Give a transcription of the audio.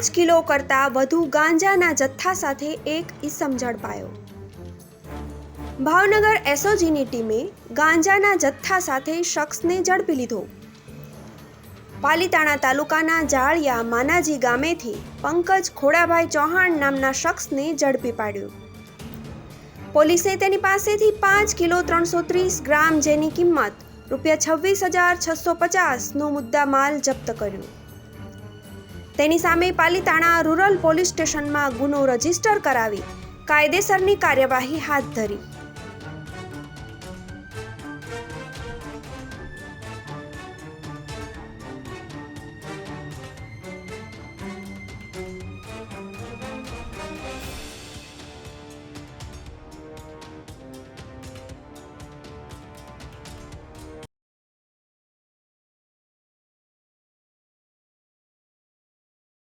પાંચ કિલો કરતાં વધુ ગાંજાના જથ્થા સાથે એક ઈસમ ઝડપાયો. ભાવનગર એસઓજીની ટીમે ગાંજાના જથ્થા સાથે શખ્સને ઝડપી લીધો. પાલીતાણા તાલુકાના જાળિયા માનાજી ગામેથી પંકજ ખોડાભાઈ ચૌહાણ નામના શખ્સને ઝડપી પાડ્યો. પોલીસે તેની પાસેથી પાંચ કિલો ત્રણસો ત્રીસ ગ્રામ જેની કિંમત રૂપિયા છવ્વીસ હજાર છસો પચાસનો મુદ્દા માલ જપ્ત કર્યો. તેની સામે પાલીતાણા રૂરલ પોલીસ સ્ટેશનમાં ગુનો રજિસ્ટર કરાવી કાયદેસરની કાર્યવાહી હાથ ધરી.